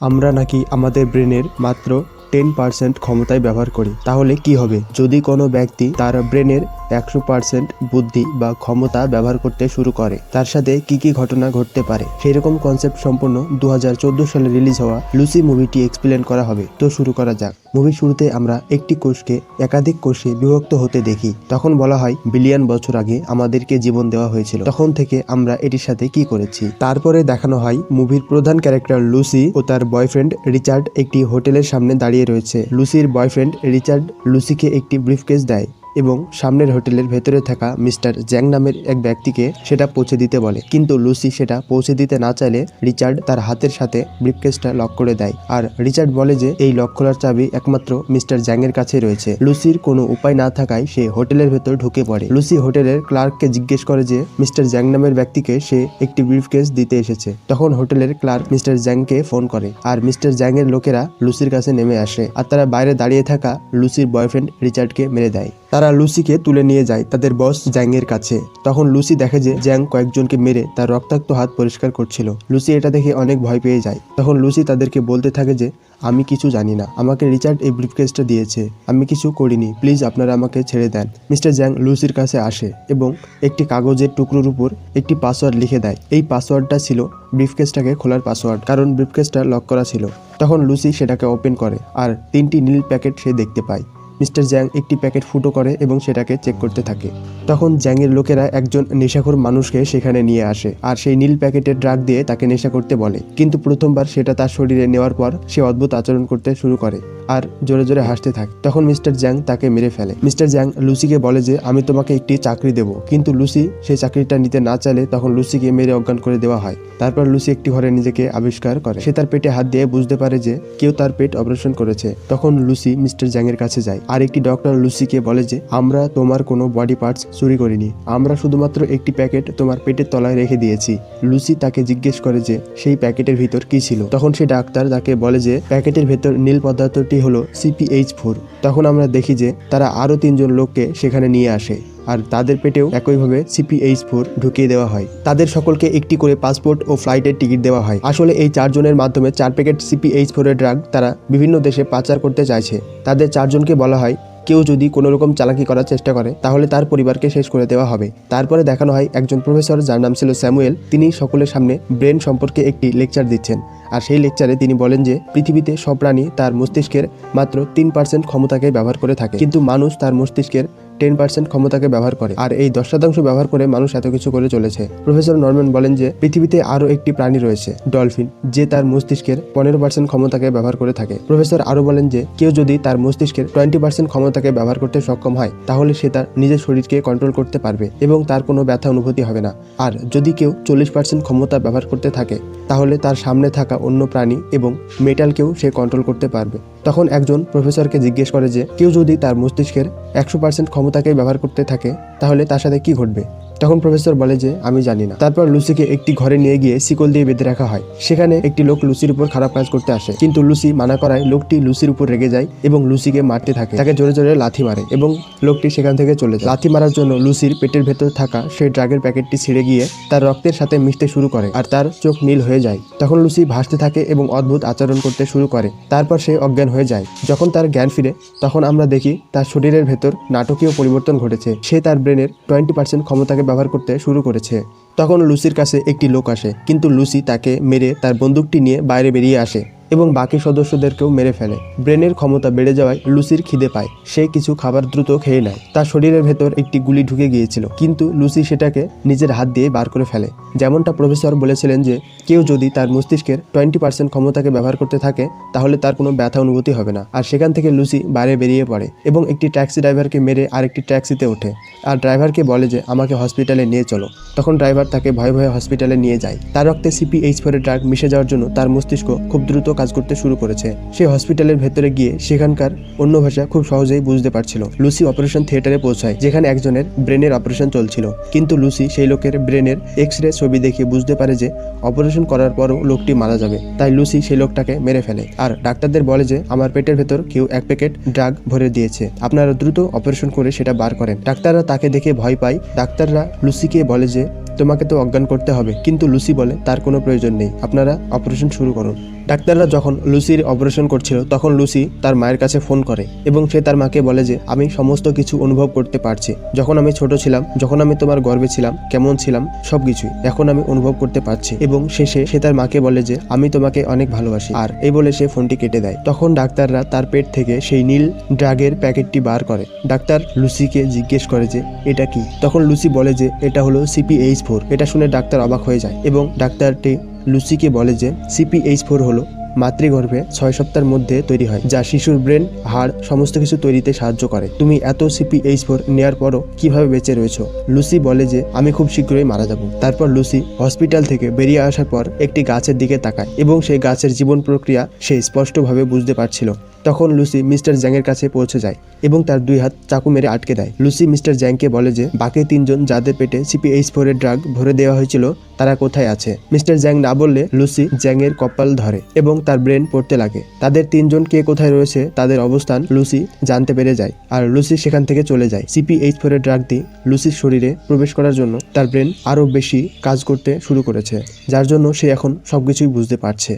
আমরা নাকি আমাদের ব্রেনের মাত্র টেন পার্সেন্ট ক্ষমতায় ব্যবহার করি, তাহলে কি হবে? যদি কোনো ব্যক্তি তার ব্রেনের একশো পার্সেন্ট বুদ্ধি বা ক্ষমতা ব্যবহার করতে শুরু করে, তার সাথে কি কি ঘটনা ঘটতে পারে? সেরকম কনসেপ্ট সম্পন্ন দু হাজার চোদ্দ সালে রিলিজ হওয়া লুসি মুভিটি এক্সপ্লেন করা হবে। তো শুরু করা যাক। মুভির শুরুতে আমরা একটি কোষকে একাধিক কোষে বিভক্ত হতে দেখি। তখন বলা হয়, বিলিয়ন বছর আগে আমাদেরকে জীবন দেওয়া হয়েছিল। তখন থেকে আমরা এটির সাথে কি করেছি? তারপরে দেখানো হয়, মুভির প্রধান ক্যারেক্টার লুসি ও তার বয়ফ্রেন্ড রিচার্ড একটি হোটেলের সামনে দাঁড়িয়ে রয়েছে। লুসির বয়ফ্রেন্ড রিচার্ড লুসিকে একটি ব্রিফকেস দেয়। এবং সামনের হোটেলের ভেতরে থাকা মিস্টার জ্যাং নামের এক ব্যক্তিকে সেটা পৌঁছে দিতে বলে। কিন্তু লুসি সেটা পৌঁছে দিতে না চাইলে রিচার্ড তার হাতের সাথে ব্রিফকেসটা লক করে দেয়। আর রিচার্ড বলে যে, এই লক খোলার চাবি একমাত্র মিস্টার জ্যাং এর কাছে রয়েছে। লুসির কোনো উপায় না থাকায় সে হোটেলের ভেতর ঢুকে পড়ে। লুসি হোটেলের ক্লার্ককে জিজ্ঞেস করে যে, মিস্টার জ্যাং নামের ব্যক্তিকে সে একটি ব্রিফকেস দিতে এসেছে। তখন হোটেলের ক্লার্ক মিস্টার জ্যাংকে ফোন করে। আর মিস্টার জ্যাং এর লোকেরা লুসির কাছে নেমে আসে। আর তারা বাইরে দাঁড়িয়ে থাকা লুসির বয়ফ্রেন্ড রিচার্ডকে মেরে দেয়। তারা লুসিকে তুলে নিয়ে যায় তাদের বস জ্যাংয়ের কাছে। তখন লুসি দেখে যে জ্যাং কয়েকজনকে মেরে তার রক্তাক্ত হাত পরিষ্কার করছিল। লুসি এটা দেখে অনেক ভয় পেয়ে যায়। তখন লুসি তাদেরকে বলতে থাকে যে, আমি কিছু জানি না। আমাকে রিচার্ড এই ব্রিফকেসটা দিয়েছে। আমি কিছু করিনি। প্লিজ আপনারা আমাকে ছেড়ে দেন। মিস্টার জ্যাং লুসির কাছে আসে এবং একটি কাগজের টুকরোর উপর একটি পাসওয়ার্ড লিখে দেয়। এই পাসওয়ার্ডটা ছিল ব্রিফকেসটাকে খোলার পাসওয়ার্ড, কারণ ব্রিফকেসটা লক করা ছিল। তখন লুসি সেটাকে ওপেন করে আর তিনটি নীল প্যাকেট সে দেখতে পায়। মিস্টার জ্যাং একটি প্যাকেট ফুটো করে এবং সেটাকে চেক করতে থাকে। তখন জ্যাংয়ের লোকেরা একজন নেশাখোর মানুষকে সেখানে নিয়ে আসে আর সেই নীল প্যাকেটের ড্রাগ দিয়ে তাকে নেশা করতে বলে। কিন্তু প্রথমবার সেটা তার শরীরে নেওয়ার পর সে অদ্ভুত আচরণ করতে শুরু করে আর জোরে জোরে হাসতে থাকে। তখন মিস্টার জ্যাং তাকে মেরে ফেলে। মিস্টার জ্যাং লুসিকে বলে যে, আমি তোমাকে একটি চাকরি দেব। কিন্তু লুসি সেই চাকরিটা নিতে না চাইলে তখন লুসিকে মেরে অজ্ঞান করে দেওয়া হয়। তারপর লুসি একটি ঘরে নিজেকে আবিষ্কার করে। সে তার পেটে হাত দিয়ে বুঝতে পারে যে, কেউ তার পেট অপারেশন করেছে। তখন লুসি মিস্টার জ্যাং এর কাছে যায়। আর একটি ডক্টর লুসিকে বলে যে, আমরা তোমার কোনো বডি পার্টস চুরি করিনি। আমরা শুধুমাত্র একটি প্যাকেট তোমার পেটের তলায় রেখে দিয়েছি। লুসি তাকে জিজ্ঞেস করে যে, সেই প্যাকেটের ভিতর কি ছিল? তখন সে ডাক্তার তাকে বলে যে, প্যাকেটের ভেতর নীল পদার্থটি হলো সিপিএইচ ফোর। তখন আমরা দেখি যে, তারা আরও তিনজন লোককে সেখানে নিয়ে আসে। আর তাদের পেটেও একইভাবে সিপিএইচ ফোর ঢুকিয়ে দেওয়া হয়। তাদের সকলকে একটি করে পাসপোর্ট ও ফ্লাইটের টিকিট দেওয়া হয়। আসলে এই চারজনের মাধ্যমে চার প্যাকেট সিপিএইচ ফোরের ড্রাগ তারা বিভিন্ন দেশে পাচার করতে চাইছে। তাদের চারজনকে বলা হয়, কেউ যদি কোনো রকম চালাকি করার চেষ্টা করে, তাহলে তার পরিবারকে শেষ করে দেওয়া হবে। তারপরে দেখানো হয় একজন প্রফেসর যার নাম ছিল স্যামুয়েল। তিনি সকলের সামনে ব্রেন সম্পর্কে একটি লেকচার দিচ্ছেন। আর সেই লেকচারে তিনি বলেন যে, পৃথিবীতে সব প্রাণী তার মস্তিষ্কের মাত্র তিন পার্সেন্ট ক্ষমতাকে ব্যবহার করে থাকে। কিন্তু মানুষ তার মস্তিষ্কের টেন পার্সেন্ট ক্ষমতাকে ব্যবহার করে। আর এই দশ শতাংশ ব্যবহার করে মানুষ এত কিছু করে চলেছে। প্রফেসর নরম্যান বলেন যে, পৃথিবীতে আরও একটি প্রাণী রয়েছে, ডলফিন, যে তার মস্তিষ্কের পনেরো পার্সেন্ট ক্ষমতাকে ব্যবহার করে থাকে। প্রফেসর আরও বলেন যে, কেউ যদি তার মস্তিষ্কের টোয়েন্টি পার্সেন্ট ক্ষমতাকে ব্যবহার করতে সক্ষম হয়, তাহলে সে তার নিজের শরীরকে কন্ট্রোল করতে পারবে এবং তার কোনো ব্যথা অনুভূতি হবে না। আর যদি কেউ চল্লিশ পার্সেন্ট ক্ষমতা ব্যবহার করতে থাকে, তাহলে তার সামনে থাকা অন্য প্রাণী এবং মেটালকেও সে কন্ট্রোল করতে পারবে। তখন একজন প্রফেসরকে জিজ্ঞেস করে যে, কেউ যদি তার মস্তিষ্কের একশো পার্সেন্ট ক্ষমতাকে ব্যবহার করতে থাকে, তাহলে তার সাথে কি ঘটবে? তখন প্রফেসর বলে যে, আমি জানি না। তারপর লুসিকে একটি ঘরে নিয়ে গিয়ে শিকল দিয়ে বেঁধে রাখা হয়। সেখানে একটি লোক লুসির উপর খারাপ কাজ করতে আসে। কিন্তু লুসি মানা করায় লোকটি লুসির উপর রেগে যায় এবং লুসিকে মারতে থাকে। তাকে জোরে জোরে লাথি মারে এবং লোকটি সেখান থেকে চলে যায়। লাথি মারার জন্য লুসির পেটের ভেতর থাকা সেই ড্রাগের প্যাকেটটি ছিঁড়ে গিয়ে তার রক্তের সাথে মিশতে শুরু করে আর তার চোখ নীল হয়ে যায়। তখন লুসি ভাসতে থাকে এবং অদ্ভুত আচরণ করতে শুরু করে। তারপর সে অজ্ঞান হয়ে যায়। যখন তার জ্ঞান ফিরে, তখন আমরা দেখি তার শরীরের ভেতর নাটকীয় পরিবর্তন ঘটেছে। সে তার ব্রেনের টোয়েন্টি পার্সেন্ট ক্ষমতাকে ব্যবহার করতে শুরু করেছে। তখন লুসির কাছে একটি লোক আসে, কিন্তু লুসি তাকে মেরে তার বন্দুকটি নিয়ে বাইরে বেরিয়ে আসে। এবং বাকি সদস্যদেরকেও মেরে ফেলে। ব্রেনের ক্ষমতা বেড়ে যাওয়ায় লুসির খিদে পায়। সে কিছু খাবার দ্রুত খেয়ে নেয়। তার শরীরের ভেতর একটি গুলি ঢুকে গিয়েছিল। কিন্তু লুসি সেটাকে নিজের হাত দিয়ে বার করে ফেলে। যেমনটা প্রফেসর বলেছিলেন যে, কেউ যদি তার মস্তিষ্কের টোয়েন্টি পার্সেন্ট ক্ষমতাকে ব্যবহার করতে থাকে, তাহলে তার কোনো ব্যথা অনুভূতি হবে না। আর সেখান থেকে লুসি বাইরে বেরিয়ে পড়ে এবং একটি ট্যাক্সি ড্রাইভারকে মেরে আরেকটি ট্যাক্সিতে ওঠে। আর ড্রাইভারকে বলে যে, আমাকে হসপিটালে নিয়ে চলো। তখন ড্রাইভার তাকে ভয়ে ভয়ে হসপিটালে নিয়ে যায়। তার রক্তে সিপিএইচ ফোরের ড্রাগ মিশে যাওয়ার জন্য তার মস্তিষ্ক খুব দ্রুত কাজ করতে শুরু করেছে। সে হসপিটালের ভেতরে গিয়ে সেখানকার অন্য ভাষা খুব সহজেই বুঝতে পারছিল। লুসি অপারেশন থিয়েটারে পৌঁছায়, যেখানে একজনের ব্রেনের অপারেশন চলছিল। কিন্তু লুসি সেই লোকের ব্রেনের এক্স রে ছবি দেখে বুঝতে পারে যে অপারেশন করার পরও লোকটি মারা যাবে। তাই লুসি সেই লোকটাকে মেরে ফেলে। আর ডাক্তারদের বলে যে, আমার পেটের ভেতর কেউ এক প্যাকেট ড্রাগ ভরে দিয়েছে। আপনারা দ্রুত অপারেশন করে সেটা বার করেন। ডাক্তাররা তাকে দেখে ভয় পায়। ডাক্তাররা লুসিকে বলে যে, তোমাকে তো অজ্ঞান করতে হবে। কিন্তু লুসি বলে, তার কোনো প্রয়োজন নেই। আপনারা অপারেশন শুরু করুন। ডাক্তাররা যখন লুসির অপারেশন করছিল, তখন লুসি তার মায়ের কাছে ফোন করে এবং সে তার মাকে বলে যে, আমি সমস্ত কিছু অনুভব করতে পারছি। যখন আমি ছোট ছিলাম, যখন আমি তোমার গর্বে ছিলাম, কেমন ছিলাম সবকিছুই এখন আমি অনুভব করতে পারছি। এবং শেষে সে তার মাকে বলে যে, আমি তোমাকে অনেক ভালোবাসি। আর এই বলে সে ফোনটি কেটে দেয়। তখন ডাক্তাররা তার পেট থেকে সেই নীল ড্রাগের প্যাকেটটি বার করে। ডাক্তার লুসিকে জিজ্ঞেস করে যে, এটা কি? তখন লুসি বলে যে, এটা হলো সিপিএইচ ফোর। এটা শুনে ডাক্তার অবাক হয়ে যায় এবং ডাক্তারটি লুসিকে বলে যে সিপিএইচ ফোর হলো মাতৃগর্ভে ছয় সপ্তাহের মধ্যে তৈরি হয়, যা শিশুর ব্রেন, হাড়, সমস্ত কিছু তৈরিতে সাহায্য করে। তুমি এত সিপিএইচ ফোর নেওয়ার পরও কীভাবে বেঁচে রয়েছো? লুসি বলে যে, আমি খুব শীঘ্রই মারা যাব। তারপর লুসি হসপিটাল থেকে বেরিয়ে আসার পর একটি গাছের দিকে তাকায় এবং সেই গাছের জীবন প্রক্রিয়া সে স্পষ্টভাবে বুঝতে পারছিল। তখন লুসি মিস্টার জ্যাংয়ের কাছে পৌঁছে যায় এবং তার দুই হাত চাকু মেরে আটকে দেয়। লুসি মিস্টার জ্যাংকে বলে যে, বাকি তিনজন যাদের পেটে সিপিএইচ ফোরের ড্রাগ ভরে দেওয়া হয়েছিল তারা কোথায় আছে? মিস্টার জ্যাং না বললে লুসি জ্যাংয়ের কপাল ধরে এবং তার ব্রেন পড়তে লাগে। তাদের তিনজন কে কোথায় রয়েছে, তাদের অবস্থান লুসি জানতে পেরে যায় আর লুসি সেখান থেকে চলে যায়। সিপিএইচ ফোরের ড্রাগ দিয়ে লুসির শরীরে প্রবেশ করার জন্য তার ব্রেন আরও বেশি কাজ করতে শুরু করেছে, যার জন্য সে এখন সবকিছুই বুঝতে পারছে।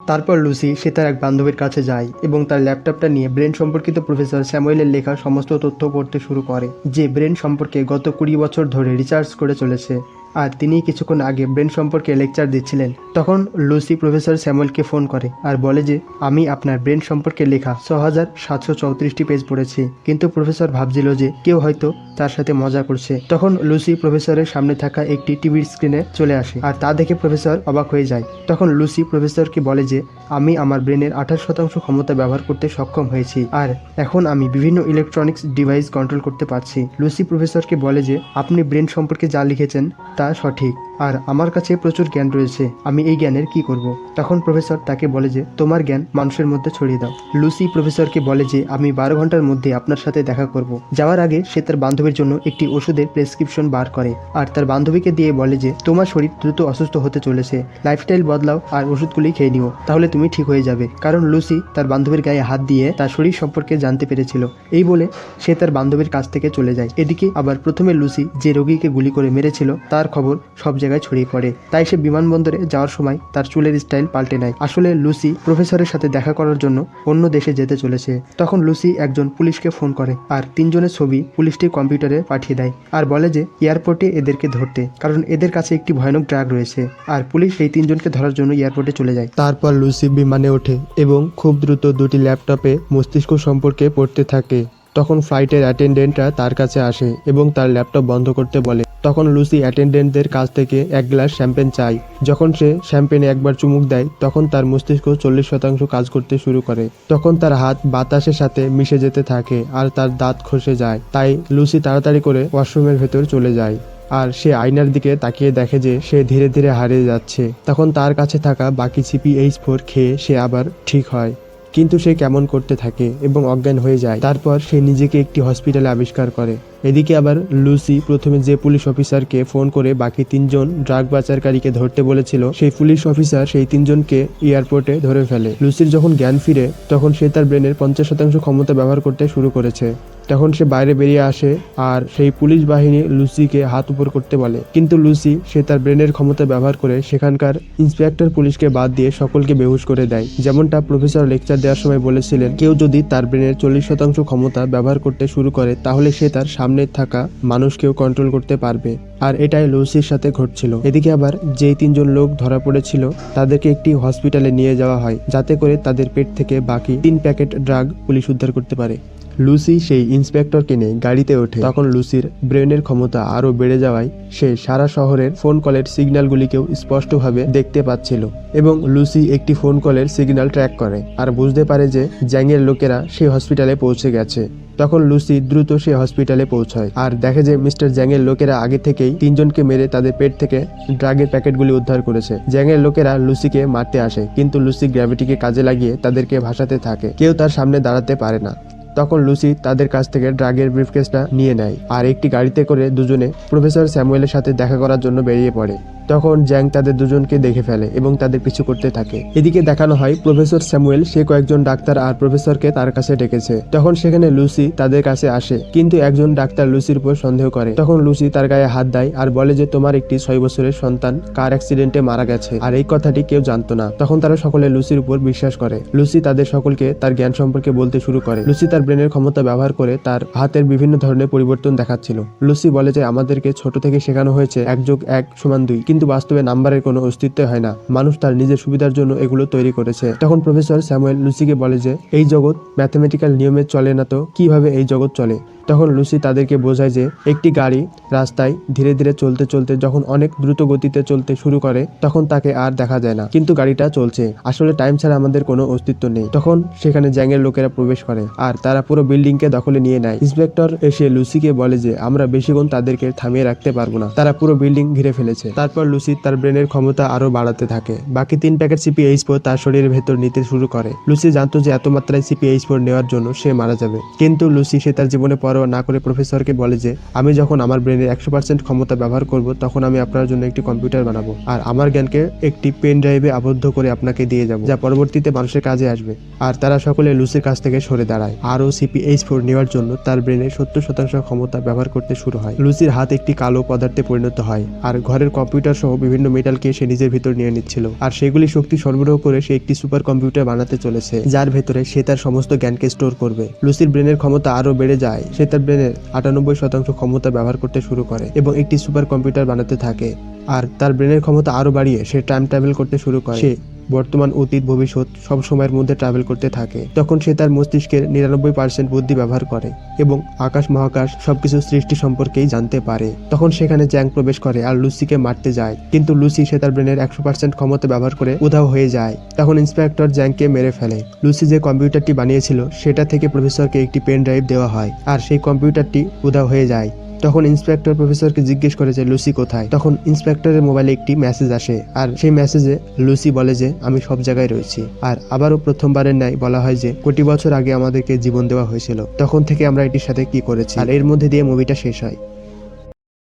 তারপর লুসি, সে তার এক বান্ধবীর কাছে যায় এবং তার ল্যাপটপটা নিয়ে ব্রেন সম্পর্কিত প্রফেসর স্যামুয়েলের লেখা সমস্ত তথ্য পড়তে শুরু করে, যে ব্রেন সম্পর্কে গত কুড়ি বছর ধরে রিসার্চ করে চলেছে। আর তিনি কিছুক্ষণ আগে ব্রেন সম্পর্কে লেকচার দিচ্ছিলেন। তখন লুসি প্রফেসর স্যামুয়েলকে ফোন করে আর বলে যে, আমি আপনার ব্রেন সম্পর্কে লেখা ছ হাজার সাতশো চৌত্রিশটি পেজ পড়েছি, কিন্তু প্রফেসর ভাবছিল যে কেউ হয়তো তার সাথে মজা করছে। তখন লুসি প্রফেসরের সামনে থাকা একটি টিভির স্ক্রিনে চলে আসে আর তা দেখে প্রফেসর অবাক হয়ে যায়। তখন লুসি প্রফেসরকে বলে যে, আমি আমার ব্রেনের আঠাশ শতাংশ ক্ষমতা ব্যবহার করতে সক্ষম হয়েছি আর এখন আমি বিভিন্ন ইলেকট্রনিক্স ডিভাইস কন্ট্রোল করতে পারছি। লুসি প্রফেসরকে বলে যে, আপনি ব্রেন সম্পর্কে যা লিখেছেন তা সঠিক। আর আমার কাছে প্রচুর জ্ঞান রয়েছে, আমি এই জ্ঞানের কি করব? তখন প্রফেসর তাকে বলে যে, তোমার জ্ঞান মানুষের মধ্যে ছড়িয়ে দাও। লুসি প্রফেসরকে বলে যে, আমি বারো ঘণ্টার মধ্যে আপনার সাথে দেখা করব। যাওয়ার আগে সে তার বান্ধবীর জন্য একটি ওষুধের প্রেসক্রিপশন বার করে আর তার বান্ধবীকে দিয়ে বলে যে, তোমার শরীর দ্রুত অসুস্থ হতে চলেছে লাইফস্টাইল বদলাও আর ওষুধগুলি খেয়ে নিও, তাহলে তুমি ঠিক হয়ে যাবে। কারণ লুসি তার বান্ধবীর গায়ে হাত দিয়ে তার শরীর সম্পর্কে জানতে পেরেছিল। এই বলে সে তার বান্ধবীর কাছ থেকে চলে যায়। এদিকে আবার প্রথমে লুসি যে রোগীকে গুলি করে মেরেছিল, তার খবর সব জায়গায় ছড়িয়ে পড়ে। তাই সে বিমানবন্দরে যাওয়ার সময় তার চুলের স্টাইল পাল্টে নেয়। আসলে লুসি প্রফেসরের সাথে দেখা করার জন্য অন্য দেশে যেতে চলেছে। তখন লুসি একজন পুলিশকে ফোন করে আর তিনজনের ছবি পুলিশটি কম্পিউটারে পাঠিয়ে দেয় আর বলে যে, এয়ারপোর্টে এদেরকে ধরতে, কারণ এদের কাছে একটি ভয়ানক ড্রাগ রয়েছে। আর পুলিশ এই তিনজনকে ধরার জন্য এয়ারপোর্টে চলে যায়। তারপর লুসি বিমানে ওঠে এবং খুব দ্রুত দুটি ল্যাপটপে মস্তিষ্ক সম্পর্কে পড়তে থাকে। তখন ফ্লাইটের অ্যাটেন্ডেন্টরা তার কাছে আসে এবং তার ল্যাপটপ বন্ধ করতে বলে। তখন লুসি অ্যাটেন্ডেন্টদের কাছ থেকে এক গ্লাস শ্যাম্পেন চায়। যখন সে শ্যাম্পেনে একবার চুমুক দেয়, তখন তার মস্তিষ্ক চল্লিশ শতাংশ কাজ করতে শুরু করে। তখন তার হাত বাতাসের সাথে মিশে যেতে থাকে আর তার দাঁত খসে যায়। তাই লুসি তাড়াতাড়ি করে ওয়াশরুমের ভেতর চলে যায় আর সে আয়নার দিকে তাকিয়ে দেখে যে সে ধীরে ধীরে হারিয়ে যাচ্ছে। তখন তার কাছে থাকা বাকি সিপিএইচ ফোর খেয়ে সে আবার ঠিক হয়। কিন্তু সে কেমন করতে থাকে এবং অজ্ঞান হয়ে যায়। তারপর সে নিজেকে একটি হসপিটালে আবিষ্কার করে। এদিকে আবার লুসি প্রথমে যে পুলিশ অফিসারকে ফোন করে বাকি তিনজন ড্রাগ পাচারকারীকে ধরতে বলেছিল, সেই পুলিশ অফিসার সেই তিনজনকে এয়ারপোর্টে ধরে ফেলে। লুসির যখন জ্ঞান ফিরে, তখন সে তার ব্রেনের পঞ্চাশ শতাংশ ক্ষমতা ব্যবহার করতে শুরু করেছে। তখন সে বাইরে বেরিয়ে আসে আর সেই পুলিশ বাহিনী লুসিকে হাত উপর করতে বলে। কিন্তু লুসি, সে তার ব্রেনের ক্ষমতা ব্যবহার করে সেখানকার ইন্সপেক্টর পুলিশকে বাদ দিয়ে সকলকে বেহুশ করে দেয়। যেমনটা প্রফেসর লেকচার দেওয়ার সময় বলেছিলেন, কেউ যদি তার ব্রেনের চল্লিশ শতাংশ ক্ষমতা ব্যবহার করতে শুরু করে, তাহলে সে তার সামনে থাকা মানুষকেও কন্ট্রোল করতে পারবে। আর এটাই লুসির সাথে ঘটছিল। এদিকে আবার যেই তিনজন লোক ধরা পড়েছিল, তাদেরকে একটি হসপিটালে নিয়ে যাওয়া হয়, যাতে করে তাদের পেট থেকে বাকি তিন প্যাকেট ড্রাগ পুলিশ উদ্ধার করতে পারে। লুসি সেই ইন্সপেক্টরকে নিয়ে গাড়িতে ওঠে। তখন লুসির ব্রেনের ক্ষমতা আরও বেড়ে যাওয়ায় সে সারা শহরের ফোন কলের সিগন্যালগুলিকেও স্পষ্টভাবে দেখতে পাচ্ছিল এবং লুসি একটি ফোন কলের সিগন্যাল ট্র্যাক করে আর বুঝতে পারে যে জ্যাংয়ের লোকেরা সেই হসপিটালে পৌঁছে গেছে। তখন লুসি দ্রুত সে হসপিটালে পৌঁছায় আর দেখে যে মিস্টার জ্যাংয়ের লোকেরা আগে থেকেই তিনজনকে মেরে তাদের পেট থেকে ড্রাগের প্যাকেটগুলি উদ্ধার করেছে। জ্যাংয়ের লোকেরা লুসিকে মারতে আসে, কিন্তু লুসি গ্র্যাভিটিকে কাজে লাগিয়ে তাদেরকে ভাসাতে থাকে। কেউ তার সামনে দাঁড়াতে পারে না। তখন লুসি তাদের কাছ থেকে ড্রাগের ব্রিফকেসটা নিয়ে নেয় আর একটি গাড়িতে করে দুজনে প্রফেসর স্যামুয়েলের সাথে দেখা করার জন্য বেরিয়ে পড়ে। তখন জ্যাং তাদের দুজনকে দেখে ফেলে এবং তাদের পিছু করতে থাকে। এদিকে দেখানো হয় প্রফেসর স্যামুয়েল, সে কয়েকজন ডাক্তার আর প্রফেসরকে তার কাছে ডেকেছে। তখন সেখানে লুসি তাদের কাছে আসে, কিন্তু একজন ডাক্তার লুসির উপর সন্দেহ করে। তখন লুসি তার গায়ে হাত দেয় আর বলে যে, তোমার একটি ছয় বছরের সন্তান কার অ্যাক্সিডেন্টে মারা গেছে? আর এই কথাটি কেউ জানতো না। তখন তারা সকলে লুসির উপর বিশ্বাস করে। লুসি তাদের সকলকে তার জ্ঞান সম্পর্কে বলতে শুরু করে। লুসি তার ব্রেনের ক্ষমতা ব্যবহার করে তার হাতের বিভিন্ন ধরনের পরিবর্তন দেখাচ্ছিল। লুসি বলে যে, আমাদেরকে ছোট থেকে শেখানো হয়েছে এক যোগ এক সমান দুই, কিন্তু বাস্তবে নাম্বারের কোনো অস্তিত্ব হয় না। মানুষ তার নিজের সুবিধার জন্য এগুলো তৈরি করেছে। তখন প্রফেসর স্যামুয়েল লুসিকে বলে যে, এই জগৎ ম্যাথমেটিক্যাল নিয়মে চলে না তো? কীভাবে এই জগৎ চলে? তখন লুসি তাদেরকে বোঝায় যে, একটি গাড়ি রাস্তায় ধীরে ধীরে চলতে চলতে যখন অনেক দ্রুত গতিতে চলতে শুরু করে, তখন তাকে আর দেখা যায় না। কিন্তু গাড়িটা চলছে। আসলে টাইম ছাড়া আমাদের কোনো অস্তিত্ব নেই। তখন সেখানে জ্যাংয়ের লোকেরা প্রবেশ করে। আর তারা পুরো বিল্ডিংকে দখলে নিয়ে নেয়। ইন্সপেক্টর এসে লুসিকে বলে যে, আমরা বেশিক্ষণ তাদেরকে থামিয়ে রাখতে পারব না। তারা পুরো বিল্ডিং ঘিরে ফেলেছে। তারপর লুসি তার ব্রেনের ক্ষমতা আরও বাড়াতে থাকে। বাকি তিন প্যাকেট সিপি এইচ তার শরীরের ভেতর নিতে শুরু করে। লুসি জানতো যে, এত মাত্রায় সিপি এইচ ফোর নেওয়ার জন্য সে মারা যাবে। কিন্তু লুসি সে তার জীবনে পরোয়া না করে প্রফেসরকে বলে যে, আমি যখন আমার ব্রেনের একশো পার্সেন্ট ক্ষমতা ব্যবহার করব, তখন আমি আপনার জন্য একটি কম্পিউটার বানাবো। আর আমার জ্ঞানকে একটি পেন ড্রাইভে আবদ্ধ করে আপনাকে দিয়ে যাব, যা পরবর্তীতে মানুষের কাজে আসবে। আর তারা সকলে লুসির কাছ থেকে সরে দাঁড়ায়। আরও সিপি এইচ ফোর নেওয়ার জন্য তার ব্রেনের সত্তর শতাংশ ক্ষমতা ব্যবহার করতে শুরু হয়। লুসির হাত একটি কালো পদার্থে পরিণত হয়, আর ঘরের কম্পিউটার সহ বিভিন্ন মেটালকে সে নিজের ভিতর নিয়ে নিচ্ছিল, আর সেগুলি শক্তি সরবরাহ করে সে একটি সুপার কম্পিউটার বানাতে চলেছে, যার ভেতরে সে তার সমস্ত জ্ঞানকে স্টোর করবে। লুসির ব্রেনের ক্ষমতা আরও বেড়ে যায়, সে তার ব্রেনের আটানব্বই শতাংশ ক্ষমতা ব্যবহার করতে শুরু করে এবং একটি সুপার কম্পিউটার বানাতে থাকে, আর তার ব্রেনের ক্ষমতা আরও বাড়িয়ে সে টাইম ট্রাভেল করতে শুরু করে। সে বর্তমান অতীত, ভবিষ্যৎ সব সময়ের মধ্যে ট্রাভেল করতে থাকে। তখন সে তার মস্তিষ্কের নিরানব্বই পার্সেন্ট বুদ্ধি ব্যবহার করে এবং আকাশ, মহাকাশ সবকিছু সৃষ্টি সম্পর্কেই জানতে পারে। তখন সেখানে জ্যাং প্রবেশ করে আর লুসিকে মারতে যায়। কিন্তু লুসি সে তার ব্রেনের একশো পার্সেন্ট ক্ষমতা ব্যবহার করে উধাও হয়ে যায়। তখন ইন্সপেক্টর জ্যাংকে মেরে ফেলে। লুসি যে কম্পিউটারটি বানিয়েছিল, সেটা থেকে প্রফেসরকে একটি পেন ড্রাইভ দেওয়া হয়। আর সেই কম্পিউটারটি উধাও হয়ে যায়। তখন ইন্সপেক্টর প্রফেসরকে জিজ্ঞেস করে যে, লুসি কোথায়? তখন ইন্সপেক্টরের মোবাইলে একটি মেসেজ আসে, আর সেই মেসেজে লুসি বলে যে, আমি সব জায়গায় রয়েছি। আর আবারও প্রথমবারের ন্যায় বলা হয় যে, কোটি বছর আগে আমাদেরকে জীবন দেওয়া হয়েছিল। তখন থেকে আমরা এটির সাথে কি করেছি? আর এর মধ্যে দিয়ে মুভিটা শেষ হয়।